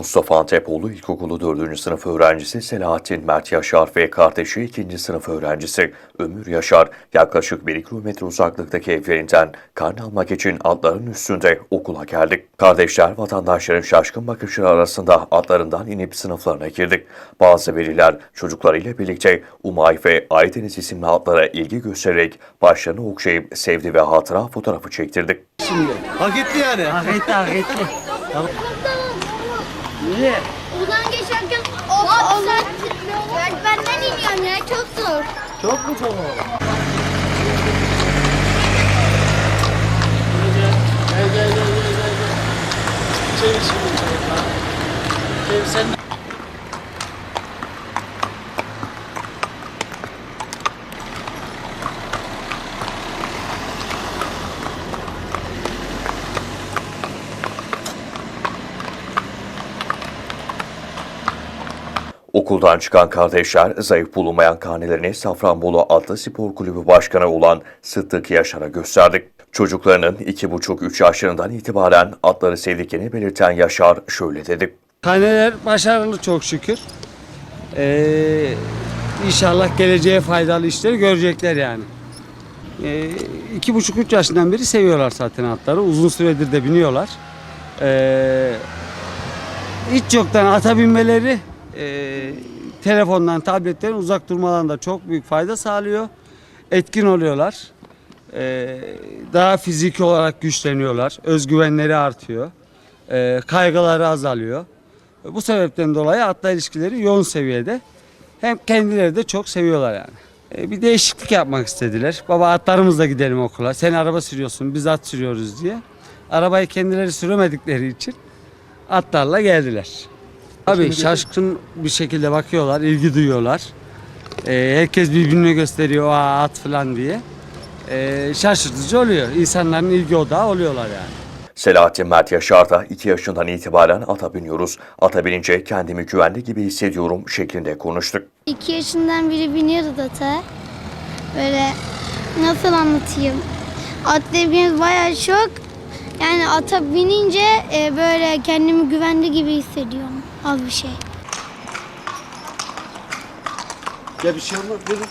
Mustafa Antepoğlu İlkokulu 4. sınıf öğrencisi Selahattin Mert Yaşar ve kardeşi 2. sınıf öğrencisi Ömür Yaşar yaklaşık 1 kilometre uzaklıktaki evlerinden karne almak için atların üstünde okula geldik. Kardeşler vatandaşların şaşkın bakışları arasında atlarından inip sınıflarına girdik. Bazı veliler çocuklarıyla birlikte Umay ve Aydeniz isimli atlara ilgi göstererek başlarını okşayıp sevdi ve hatıra fotoğrafı çektirdik. Hak etti yani. Hak etti hak etti. Niye? Buradan geçerken o onlar merdivenden iniyorum ya çok zor. Çok mu tamam? Gel gel gel gel gel. gel. Çevir şimdi. Çevir sen. Okuldan çıkan kardeşler zayıf bulunmayan karnelerini Safranbolu Atlı Spor Kulübü Başkanı olan Sıddık Yaşar'a gösterdik. Çocuklarının 2,5-3 yaşlarından itibaren atları sevdiklerini belirten Yaşar şöyle dedi. Karneler başarılı çok şükür. Ee, inşallah geleceğe faydalı işleri görecekler yani. Ee, iki buçuk üç yaşından beri seviyorlar zaten atları. Uzun süredir de biniyorlar. Ee, hiç yoktan ata binmeleri e, telefondan, tabletten uzak durmalarında çok büyük fayda sağlıyor. Etkin oluyorlar. Ee, daha fiziki olarak güçleniyorlar. Özgüvenleri artıyor. Ee, kaygıları azalıyor. Bu sebepten dolayı atla ilişkileri yoğun seviyede. Hem kendileri de çok seviyorlar yani. Ee, bir değişiklik yapmak istediler. Baba atlarımızla gidelim okula. Sen araba sürüyorsun, biz at sürüyoruz diye. Arabayı kendileri süremedikleri için atlarla geldiler. Abi şaşkın bir şekilde bakıyorlar, ilgi duyuyorlar. Ee, herkes birbirine gösteriyor Aa, at falan diye. Ee, şaşırtıcı oluyor. İnsanların ilgi odağı oluyorlar yani. Selahattin Mert Yaşar da 2 yaşından itibaren ata biniyoruz. Ata binince kendimi güvende gibi hissediyorum şeklinde konuştuk. İki yaşından beri biniyoruz ata. Böyle nasıl anlatayım? At sevgimiz bayağı çok. Yani ata binince e, böyle kendimi güvende gibi hissediyorum. Az bir şey. Gel bir şey olmaz. Buyurun.